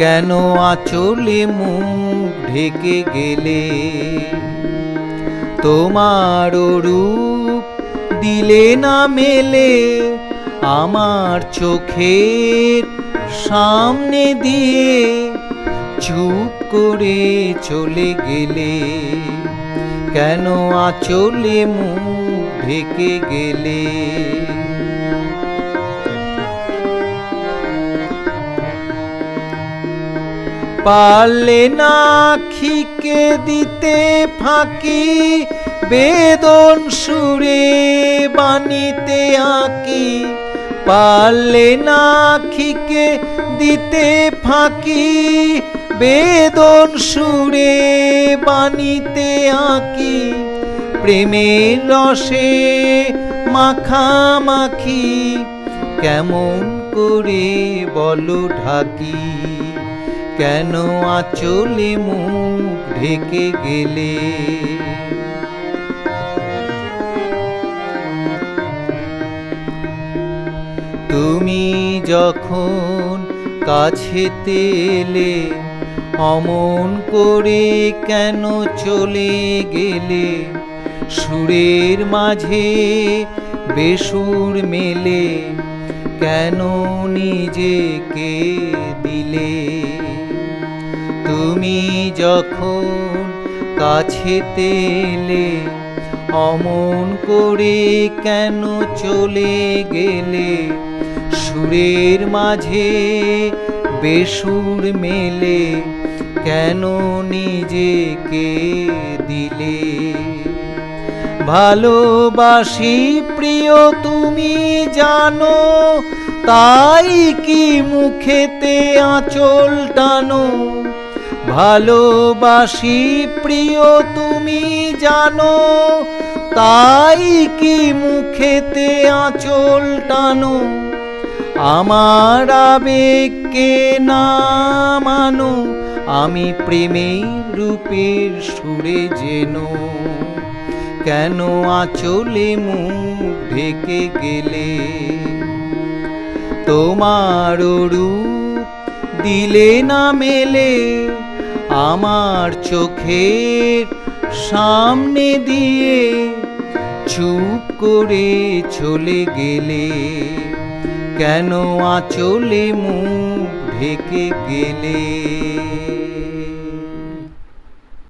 কেন আচলে মুখ ঢেকে গেলে? তোমার রূপ দিলে না মেলে, আমার চোখের সামনে দিয়ে চুপ করে চলে গেলে? কেন আচলে মুখ ঢেকে গেলে? পারলে না খিকে দিতে ফাঁকি, বেদন সুরে বানিতে আঁকি। পারলে না খিকে দিতে ফাঁকি, বেদন সুরে বানিতে আঁকি। প্রেমের রসে মাখামাখি, কেমন করে বলো ঢাকি। কেন আচলে মুখ ঢেকে গেলে? তুমি যখন কাছে তেলে অমন করে কেন চলে গেলে? সুরের মাঝে বেসুর মেলে, কেন নিজেকে দিলে? তুমি যখন কাছে তেলে অমন করে কেন চলে গেলে? সুরের মাঝে বেসুর মেলে, কেন নিজেকে দিলে? ভালোবাসি প্রিয়, তুমি জানো তাই কি মুখেতে আঁচল টানো? ভালোবাসি, প্রিয়, তুমি জানো, তাই কি মুখেতে আঁচল টানো? আমার আবেগকে না মানো, আমি প্রেমের রূপের সুরে যেন। কেন আঁচলে মুখ ঢেকে গেলে? তোমার রূপ দিলে না মেলে আমার চোখের সামনে দিয়ে চুপ করে চলে গেলে কেন আচলে মুখ ঢেকে গেলে?